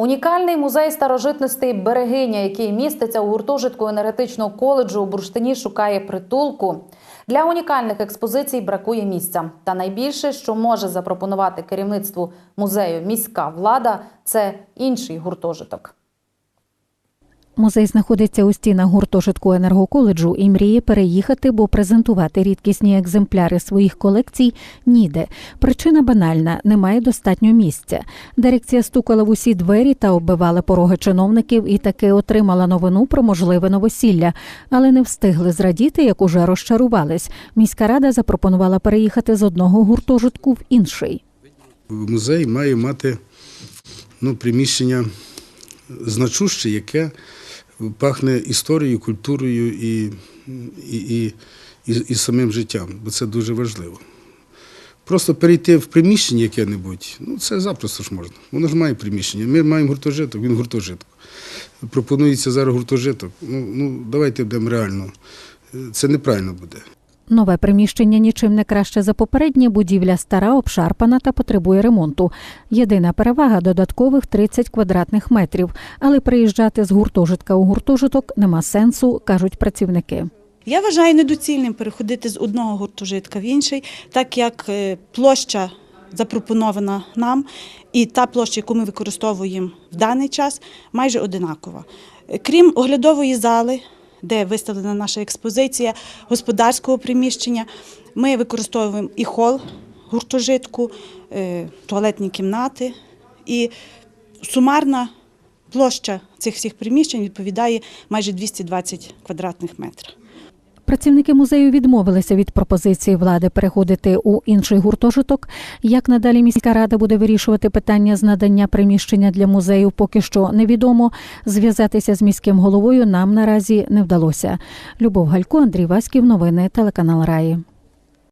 Унікальний музей старожитностей Берегиня, який міститься у гуртожитку енергетичного коледжу у Бурштині, шукає притулку. Для унікальних експозицій бракує місця. Та найбільше, що може запропонувати керівництву музею міська влада, це інший гуртожиток. Музей знаходиться у стінах гуртожитку енергоколеджу і мріє переїхати, бо презентувати рідкісні екземпляри своїх колекцій ніде. Причина банальна немає достатньо місця. Дирекція стукала в усі двері та оббивала пороги чиновників і таки отримала новину про можливе новосілля, але не встигли зрадіти, як уже розчарувались. Міська рада запропонувала переїхати з одного гуртожитку в інший. Музей має мати ну, приміщення значуще, яке пахне історією, культурою і, і, і, і, і самим життям, бо це дуже важливо. Просто перейти в приміщення яке-небудь, ну це запросто ж можна. Воно ж має приміщення. Ми маємо гуртожиток, він гуртожиток. Пропонується зараз гуртожиток. Ну, ну давайте будемо реально. Це неправильно буде. Нове приміщення нічим не краще за попереднє. Будівля стара, обшарпана та потребує ремонту. Єдина перевага додаткових 30 квадратних метрів. Але приїжджати з гуртожитка у гуртожиток нема сенсу, кажуть працівники. Я вважаю недоцільним переходити з одного гуртожитка в інший, так як е, площа запропонована нам, і та площа, яку ми використовуємо в даний час, майже одинакова. Крім оглядової зали, де виставлена наша експозиція, господарського приміщення, ми використовуємо і хол гуртожитку, е, туалетні кімнати. І сумарна площа цих всіх приміщень відповідає майже 220 квадратних метрів. Працівники музею відмовилися від пропозиції влади переходити у інший гуртожиток. Як надалі міська рада буде вирішувати питання з надання приміщення для музею, поки що невідомо. Зв'язатися з міським головою нам наразі не вдалося. Любов Галько, Андрій Васьків, новини телеканал Раї.